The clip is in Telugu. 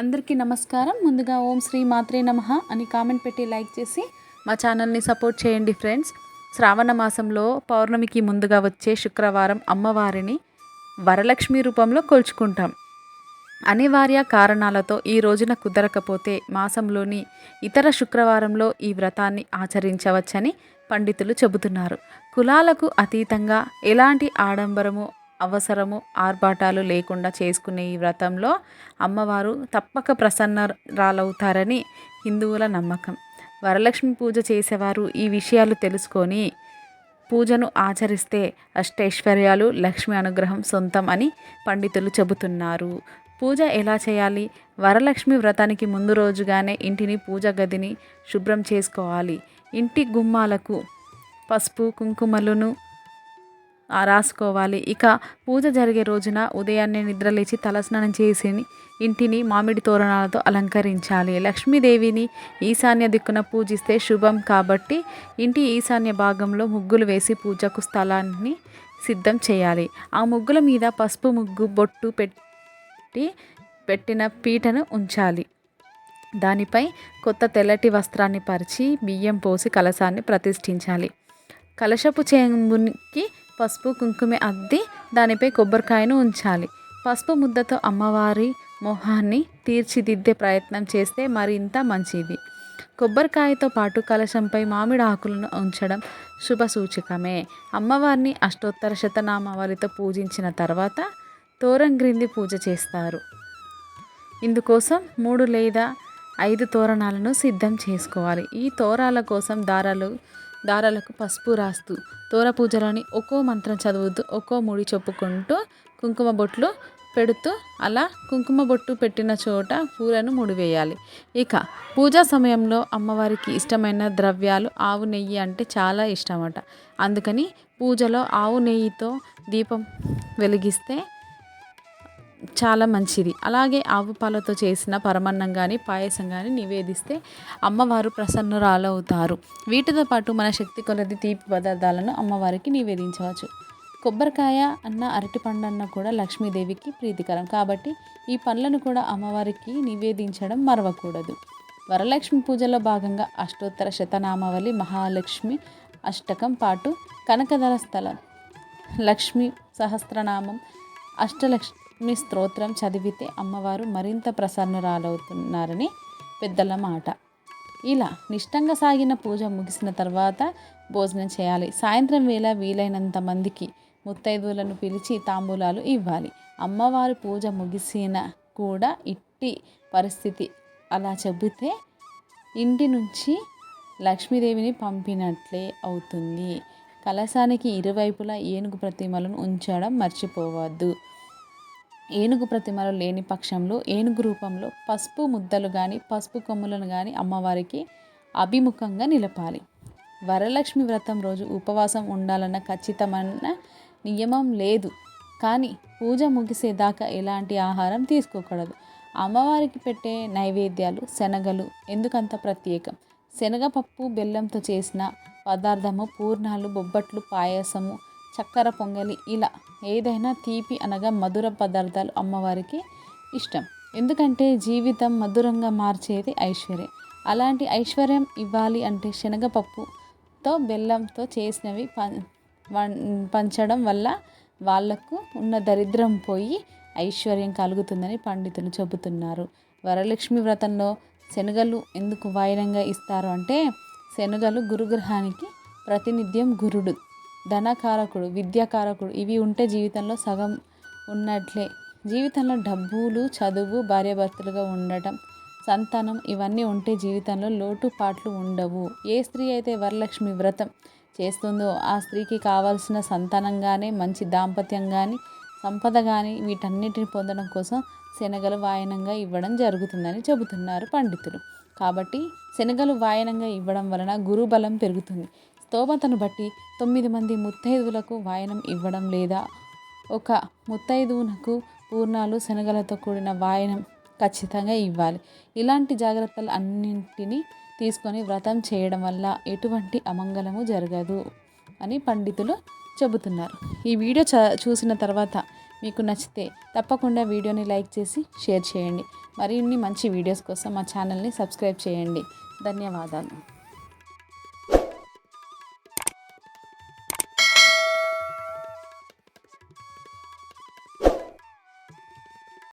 అందరికీ నమస్కారం. ముందుగా ఓం శ్రీ మాత్రే నమ అని కామెంట్ పెట్టి లైక్ చేసి మా ఛానల్ని సపోర్ట్ చేయండి ఫ్రెండ్స్. శ్రావణ మాసంలో పౌర్ణమికి ముందుగా వచ్చే శుక్రవారం అమ్మవారిని వరలక్ష్మి రూపంలో కొల్చుకుంటాం. అనివార్య కారణాలతో ఈ రోజున కుదరకపోతే మాసంలోని ఇతర శుక్రవారంలో ఈ వ్రతాన్ని ఆచరించవచ్చని పండితులు చెబుతున్నారు. కులాలకు అతీతంగా ఎలాంటి ఆడంబరము అవసరము ఆర్భాటాలు లేకుండా చేసుకునే ఈ వ్రతంలో అమ్మవారు తప్పక ప్రసన్నరాలవుతారని హిందువుల నమ్మకం. వరలక్ష్మి పూజ చేసేవారు ఈ విషయాలు తెలుసుకొని పూజను ఆచరిస్తే అష్టైశ్వర్యాలు లక్ష్మి అనుగ్రహం సొంతం అని పండితులు చెబుతున్నారు. పూజ ఎలా చేయాలి? వరలక్ష్మి వ్రతానికి ముందు రోజుగానే ఇంటిని పూజ గదిని శుభ్రం చేసుకోవాలి. ఇంటి గుమ్మాలకు పసుపు కుంకుమలను రాసుకోవాలి. ఇక పూజ జరిగే రోజున ఉదయాన్నే నిద్రలేచి తలస్నానం చేసి ఇంటిని మామిడి తోరణాలతో అలంకరించాలి. లక్ష్మీదేవిని ఈశాన్య దిక్కున పూజిస్తే శుభం కాబట్టి ఇంటి ఈశాన్య భాగంలో ముగ్గులు వేసి పూజకు స్థలాన్ని సిద్ధం చేయాలి. ఆ ముగ్గుల మీద పసుపు ముగ్గు బొట్టు పెట్టి పెట్టిన పీటను ఉంచాలి. దానిపై కొత్త తెల్లటి వస్త్రాన్ని పరిచి బియ్యం పోసి కలశాన్ని ప్రతిష్ఠించాలి. కలశపు చెంబుకి పసుపు కుంకుమ అద్ది దానిపై కొబ్బరికాయను ఉంచాలి. పసుపు ముద్దతో అమ్మవారి మొహాన్ని తీర్చిదిద్దే ప్రయత్నం చేస్తే మరింత మంచిది. కొబ్బరికాయతో పాటు కలశంపై మామిడి ఆకులను ఉంచడం శుభ సూచకమే. అమ్మవారిని అష్టోత్తర శతనామావళితో పూజించిన తర్వాత తోరంగ్రింది పూజ చేస్తారు. ఇందుకోసం మూడు లేదా ఐదు తోరణాలను సిద్ధం చేసుకోవాలి. ఈ తోరాల కోసం దారాలు దారాలకు పసుపు రాస్తూ తోర పూజలోని ఒక్కో మంత్రం చదువుతూ ఒక్కో ముడి చెప్పుకుంటూ కుంకుమ బొట్లు పెడుతూ అలా కుంకుమ బొట్టు పెట్టిన చోట పూలను ముడివేయాలి ఇక పూజా సమయంలో అమ్మవారికి ఇష్టమైన ద్రవ్యాలు ఆవు నెయ్యి అంటే చాలా ఇష్టమట. అందుకని పూజలో ఆవు నెయ్యితో దీపం వెలిగిస్తే చాలా మంచిది. అలాగే ఆవు పాలతో చేసిన పరమన్నం కానీ పాయసం కానీ నివేదిస్తే అమ్మవారు ప్రసన్నురాలవుతారు. వీటితో పాటు మన శక్తి కొలది తీపి పదార్థాలను అమ్మవారికి నివేదించవచ్చు. కొబ్బరికాయ అన్న అరటిపండు అన్న కూడా లక్ష్మీదేవికి ప్రీతికరం. కాబట్టి ఈ పండ్లను కూడా అమ్మవారికి నివేదించడం మరవకూడదు. వరలక్ష్మి పూజలో భాగంగా అష్టోత్తర శతనామావళి మహాలక్ష్మి అష్టకం పాటు కనకధర స్థలం లక్ష్మి సహస్రనామం మీ స్తోత్రం చదివితే అమ్మవారు మరింత ప్రసన్నురాలవుతున్నారని పెద్దల మాట. ఇలా నిష్టంగా సాగిన పూజ ముగిసిన తర్వాత భోజనం చేయాలి. సాయంత్రం వేళ వీలైనంత మందికి ముత్తైదువులను పిలిచి తాంబూలాలు ఇవ్వాలి. అమ్మవారి పూజ ముగిసిన కూడా ఇట్టి పరిస్థితి. అలా చెబితే ఇంటి నుంచి లక్ష్మీదేవిని పంపినట్లే అవుతుంది. కలశానికి ఇరువైపులా ఏనుగు ప్రతిమలను ఉంచడం మర్చిపోవద్దు. ఏనుగు ప్రతిమలు లేని పక్షంలో ఏనుగు రూపంలో పసుపు ముద్దలు కానీ పసుపు కొమ్ములను కానీ అమ్మవారికి అభిముఖంగా నిలపాలి. వరలక్ష్మి వ్రతం రోజు ఉపవాసం ఉండాలన్న ఖచ్చితమైన నియమం లేదు. కానీ పూజ ముగిసేదాకా ఎలాంటి ఆహారం తీసుకోకూడదు. అమ్మవారికి పెట్టే నైవేద్యాలు శనగలు ఎందుకంత ప్రత్యేకం? శనగపప్పు బెల్లంతో చేసిన పదార్థము పూర్ణాలు బొబ్బట్లు పాయసము చక్కెర పొంగలి ఇలా ఏదైనా తీపి అనగా మధుర పదార్థాలు అమ్మవారికి ఇష్టం. ఎందుకంటే జీవితం మధురంగా మార్చేది ఐశ్వర్యం. అలాంటి ఐశ్వర్యం ఇవ్వాలి అంటే శనగపప్పుతో బెల్లంతో చేసినవి పంచడం వల్ల వాళ్ళకు ఉన్న దరిద్రం పోయి ఐశ్వర్యం కలుగుతుందని పండితులు చెబుతున్నారు. వరలక్ష్మి వ్రతంలో శనగలు ఎందుకు వాయినంగా ఇస్తారు అంటే శనగలు గురుగ్రహానికి ప్రాతినిధ్యం గురుడు. ధనకారకుడు విద్యాకారకుడు ఇవి ఉంటే జీవితంలో సగం ఉన్నట్లే. జీవితంలో డబ్బులు చదువు భార్యాభర్తలుగా ఉండటం సంతానం ఇవన్నీ ఉంటే జీవితంలో లోటుపాట్లు ఉండవు. ఏ స్త్రీ అయితే వరలక్ష్మి వ్రతం చేస్తుందో ఆ స్త్రీకి కావాల్సిన సంతానం కానీ మంచి దాంపత్యం కానీ సంపద కానీ వీటన్నిటిని పొందడం కోసం శనగలు వాయనంగా ఇవ్వడం జరుగుతుందని చెబుతున్నారు పండితులు. కాబట్టి శనగలు వాయనంగా ఇవ్వడం వలన గురుబలం పెరుగుతుంది. స్తోమతను బట్టి తొమ్మిది మంది ముత్తైదువులకు వాయనం ఇవ్వడం లేదా ఒక ముత్తైదువునకు పూర్ణాలు శనగలతో కూడిన వాయనం ఖచ్చితంగా ఇవ్వాలి. ఇలాంటి జాగ్రత్తలు అన్నింటినీ తీసుకొని వ్రతం చేయడం వల్ల ఎటువంటి అమంగళము జరగదు అని పండితులు చెబుతున్నారు. ఈ వీడియో చ చూసిన తర్వాత మీకు నచ్చితే తప్పకుండా వీడియోని లైక్ చేసి షేర్ చేయండి. మరిన్ని మంచి వీడియోస్ కోసం మా ఛానల్ని సబ్స్క్రైబ్ చేయండి. ధన్యవాదాలు.